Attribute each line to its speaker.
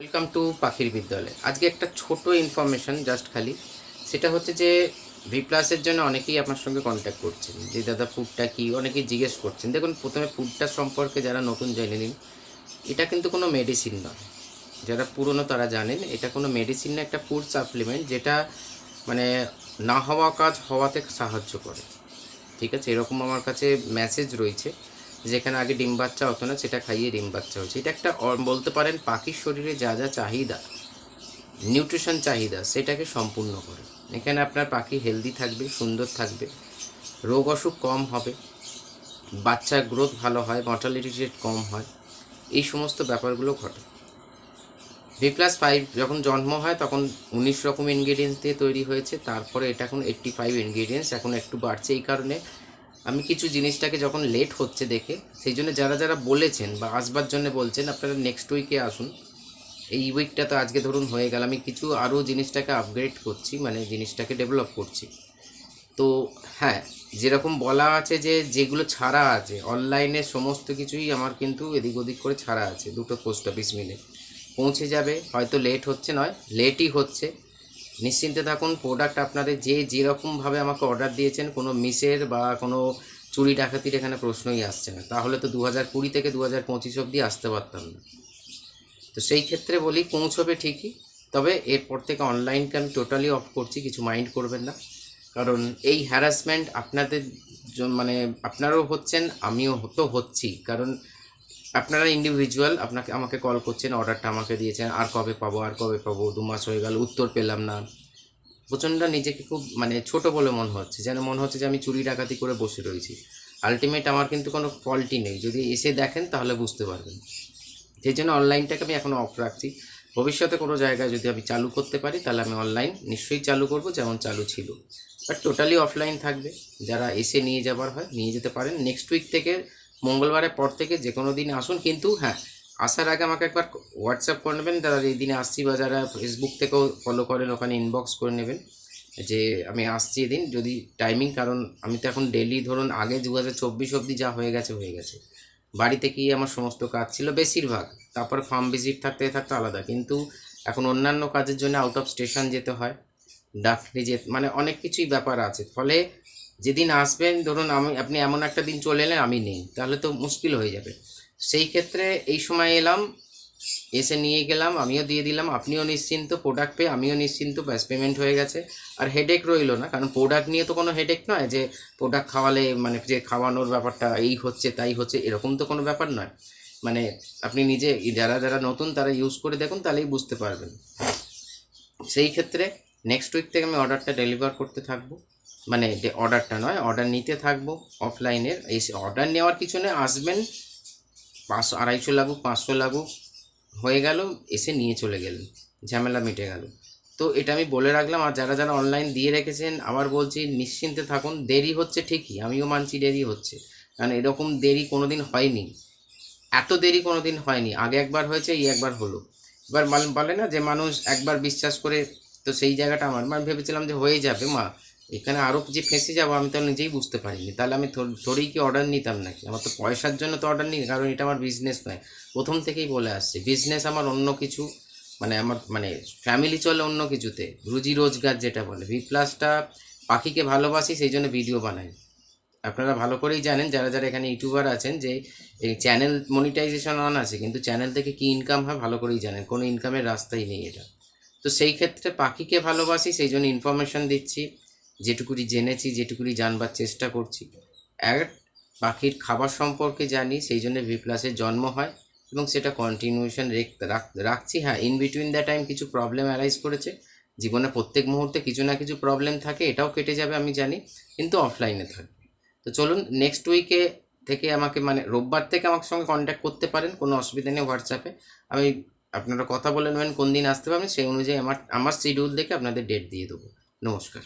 Speaker 1: Welcome to পাখির বিদ্যালয় আজকে একটা ছোট ইনফরমেশন জাস্ট খালি। সেটা হচ্ছে যে ভি প্লাসের জন্য অনেকেই আপনার সঙ্গে কন্ট্যাক্ট করছেন। যে, দাদা ফুডটা কি? অনেকেই জিজ্ঞেস করছেন। দেখুন, প্রথমে ফুডটা সম্পর্কে যারা নতুন জেনে নিন, এটা কিন্তু কোনো মেডিসিন নয়। যারা পুরনো তারা জানেন, এটা কোনো মেডিসিন না, একটা ফুড সাপ্লিমেন্ট যেটা মানে না হওয়া কাজ হওয়াতে সাহায্য করে। ঠিক আছে? এরকম আমার কাছে মেসেজ রয়েছে। যেখানে আগে ডিম বাচ্চা হতো না, সেটা খাইয়ে ডিম বাচ্চা হচ্ছে। এটা একটা বলতে পারেন পাখির শরীরে যা যা চাহিদা, নিউট্রিশন চাহিদা, সেটাকে সম্পূর্ণ করে। এখানে আপনার পাখি হেলদি থাকবে, সুন্দর থাকবে, রোগ অসুখ কম হবে, বাচ্চার গ্রোথ ভালো হয়, মর্টালিটি রেট কম হয়, এই সমস্ত ব্যাপারগুলো ঘটে। ভি প্লাস ফাইভ যখন জন্ম হয়, তখন উনিশ রকম ইনগ্রিডিয়েন্টস দিয়ে তৈরি হয়েছে, তারপরে এটা এখন এইট্টি ফাইভ ইনগ্রিডিয়েন্টস এখন একটু বাড়ছে। এই কারণে আমি কিছু জিনিসটাকে যখন লেট হচ্ছে দেখে, সেই জন্য যারা যারা বলেছেন বা আসবার জন্য বলছেন, আপনারা নেক্সট উইকে আসুন। এই উইকটা তো আজকে ধরুন হয়ে গেল, আমি কিছু আরও জিনিসটাকে আপগ্রেড করছি মানে জিনিসটাকে ডেভেলপ করছি। তো হ্যাঁ যেরকম বলা আছে যে যেগুলো ছাড়া আছে অনলাইনে সমস্ত কিছুই আমার কিন্তু এদিক ওদিক করে ছাড়া আছে, দুটো পোস্ট অফিস মিলে। পৌঁছে যাবে, হয়তো লেট হচ্ছে নয় লেটই হচ্ছে। নিশ্চিন্তে থাকুন প্রোডাক্ট আপনাদের যে যেরকমভাবে আমাকে অর্ডার দিয়েছেন, কোনো মিসের বা কোনো চুরি ডাকাতির এখানে প্রশ্নই আসছে না। তাহলে তো দু হাজার কুড়ি থেকে দু হাজার পঁচিশ অবধি আসতে পারতাম না। তো সেই ক্ষেত্রে বলি, পৌঁছবে ঠিকই, তবে এরপর থেকে অনলাইনকে আমি টোটালি অফ করছি, কিছু মাইন্ড করবেন না। কারণ এই হ্যারাসমেন্ট আপনাদের মানে আপনারাও হচ্ছেন, আমিও তো হচ্ছি। কারণ আপনারা ইন্ডিভিজুয়াল আপনাকে, আমাকে কল করছেন অর্ডারটা আমাকে দিয়েছেন, আর কবে পাবো, আর কবে পাবো, দু মাস হয়ে গেল, উত্তর পেলাম না। প্রচণ্ড নিজেকে খুব মানে ছোট বলে মনে হচ্ছে, যেন মনে হচ্ছে যে আমি চুরি ডাকাতি করে বসে রয়েছি। আলটিমেট আমার কিন্তু কোনো ফল্টই নেই, যদি এসে দেখেন তাহলে বুঝতে পারবেন। সেই জন্য অনলাইনটাকে আমি এখনও অফ রাখছি। ভবিষ্যতে কোনো জায়গায় যদি আমি চালু করতে পারি, তাহলে আমি অনলাইন নিশ্চয়ই চালু করব, যেমন চালু ছিল। বাট টোটালি অফলাইন থাকবে। যারা এসে নিয়ে যাবার হয়, নিয়ে যেতে পারেন। নেক্সট উইক থেকে মঙ্গলবারের পর থেকে যে কোনো দিন আসুন, কিন্তু হ্যাঁ আসার আগে আমাকে একবার হোয়াটসঅ্যাপ করে নেবেন। দাদা এই দিনে আসছি বা যারা ফেসবুক থেকেও ফলো করেন, ওখানে ইনবক্স করে নেবেন যে আমি আসছি এদিন। যদি টাইমিং কারণ আমি তো এখন ডেলি ধরুন আগে দু হাজার চব্বিশ অবধি যা হয়ে গেছে হয়ে গেছে। বাড়ি থেকেই আমার সমস্ত কাজ ছিল বেশিরভাগ। তারপরে ফার্ম ভিজিট থাকতে থাকতে আলাদা। কিন্তু এখন অন্যান্য কাজের জন্য আউট অফ স্টেশন যেতে হয় ডাকলে যে মানে অনেক কিছুই ব্যাপার আছে। ফলে যেদিন আসবেন, ধরুন আমি, আপনি এমন একটা দিন চলে এলেন, আমি নেই। তাহলে তো মুশকিল হয়ে যাবে। সেই ক্ষেত্রে এই সময় এলাম, এসে নিয়ে গেলাম, আমিও দিয়ে দিলাম। আপনিও নিশ্চিন্ত প্রোডাক্ট পেয়ে আমিও নিশ্চিন্ত, ব্যাস পেমেন্ট হয়ে গেছে। আর হেডেক রইল না, কারণ প্রোডাক্ট নিয়ে তো কোনো হেডেক নয় যে প্রোডাক্ট খাওয়ালে মানে যে খাওয়ানোর ব্যাপারটা, এই হচ্ছে, তাই হচ্ছে, এরকম তো কোনো ব্যাপার নয়। মানে আপনি নিজে, যারা যারা নতুন, তারা ইউজ করে দেখুন, তাহলেই বুঝতে পারবেন। সেই ক্ষেত্রে নেক্সট উইক থেকে আমি অর্ডারটা ডেলিভার করতে থাকব। মানে অর্ডারটা নয় অর্ডার নিতে থাকব অফলাইনের এই অর্ডার নেওয়ার কিছু নেই আসবেন, পাঁচশো, আড়াইশো লাগুক, পাঁচশো লাগুক, হয়ে গেল, এসে নিয়ে চলে গেলেন, ঝামেলা মিটে গেল। তো এটা আমি বলে রাখলাম, আর যারা যারা অনলাইন দিয়ে রেখেছেন, আবার বলছি, নিশ্চিন্তে থাকুন, দেরি হচ্ছে ঠিকই, আমিও মানছি দেরি হচ্ছে, কারণ এরকম দেরি কোনো দিন হয়নি। এত দেরি কোনো দিন হয়নি, আগে একবার হয়েছে, এই একবার হলো। এবার বলে না যে, মানুষ একবার বিশ্বাস করে, তো সেই জায়গাটা আমার মানে ভেবেছিলাম যে হয়ে যাবে, মা। এখানে আরও যে ফেঁসে যাব, আমি তো নিজেই বুঝতে পারিনি। তাহলে আমি থো- থোড়েই কি অর্ডার নিতাম নাকি? আমার তো পয়সার জন্য তো অর্ডার নিই কারণ এটা আমার বিজনেস নয়। প্রথম থেকেই বলে আসছে বিজনেস আমার অন্য কিছু মানে আমার মানে ফ্যামিলি চলে অন্য কিছুতে। রুজি রোজগার যেটা বলে। ভি প্লাসটা পাখিকে ভালোবাসি, সেই জন্য ভিডিও বানাই। আপনারা ভালো করেই জানেন, যারা যারা এখানে ইউটিউবার আছেন, যে এই চ্যানেল মনিটাইজেশন অন আছে, কিন্তু চ্যানেল থেকে কি ইনকাম হয় ভালো করেই জানেন। কোনো ইনকামের রাস্তাই নেই এটা। তো সেই ক্ষেত্রে পাখিকে ভালোবাসি, সেই জন্য ইনফরমেশন দিচ্ছি। যেটুকুনি জেনেছি যেটুকুনি জানবার চেষ্টা করছি। এক পাখির খাবার সম্পর্কে জানি, সেই জন্য ভি প্লাসের জন্ম হয় এবং সেটা কন্টিনিউশন রাখছি। হ্যাঁ ইন বিটুইন দ্য টাইম কিছু প্রবলেম অ্যারাইজ করেছে। জীবনে প্রত্যেক মুহূর্তে কিছু না কিছু প্রবলেম থাকে, এটাও কেটে যাবে আমি জানি, কিন্তু অফলাইনে থাকবে। তো চলুন নেক্সট উইকে থেকে আমাকে মানে রোববার থেকে আমার সঙ্গে কন্ট্যাক্ট করতে পারেন, কোনো অসুবিধা নেই হোয়াটসঅ্যাপে আমি আপনারা কথা বলে নেবেন, কোন দিন আসতে পারবেন, সেই অনুযায়ী আমার আমার শিডিউল দেখে আপনাদের ডেট দিয়ে দেবো। নমস্কার।